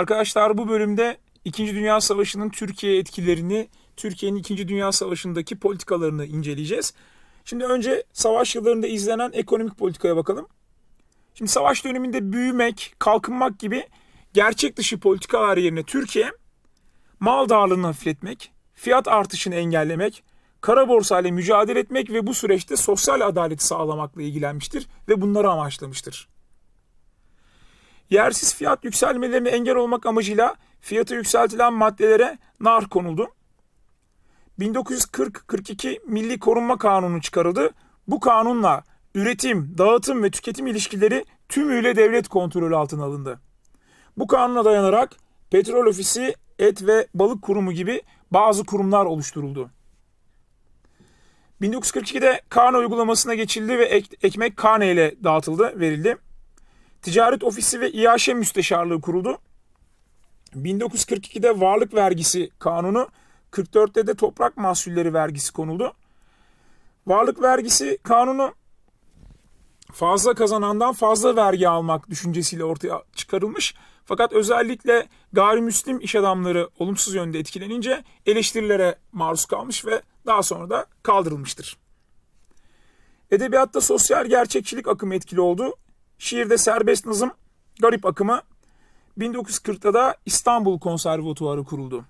Arkadaşlar bu bölümde 2. Dünya Savaşı'nın Türkiye etkilerini, Türkiye'nin 2. Dünya Savaşı'ndaki politikalarını inceleyeceğiz. Şimdi önce savaş yıllarında izlenen ekonomik politikaya bakalım. Şimdi savaş döneminde büyümek, kalkınmak gibi gerçek dışı politikalar yerine Türkiye mal darlığını hafifletmek, fiyat artışını engellemek, kara borsayla mücadele etmek ve bu süreçte sosyal adaleti sağlamakla ilgilenmiştir ve bunları amaçlamıştır. Yersiz fiyat yükselmelerine engel olmak amacıyla fiyatı yükseltilen maddelere nar konuldu. 1940-42 Milli Korunma Kanunu çıkarıldı. Bu kanunla üretim, dağıtım ve tüketim ilişkileri tümüyle devlet kontrolü altına alındı. Bu kanuna dayanarak Petrol Ofisi, Et ve Balık Kurumu gibi bazı kurumlar oluşturuldu. 1942'de Kane uygulamasına geçildi ve ek- ekmek Kane ile dağıtıldı, verildi. Ticaret Ofisi ve İAŞ Müsteşarlığı kuruldu. 1942'de Varlık Vergisi Kanunu, 44'te de Toprak Mahsulleri Vergisi konuldu. Varlık Vergisi Kanunu fazla kazanandan fazla vergi almak düşüncesiyle ortaya çıkarılmış. Fakat özellikle gayrimüslim iş adamları olumsuz yönde etkilenince eleştirilere maruz kalmış ve daha sonra da kaldırılmıştır. Edebiyatta sosyal gerçekçilik akımı etkili oldu. Şiirde serbest nazım, garip akımı 1940'ta da İstanbul Konservatuarı kuruldu.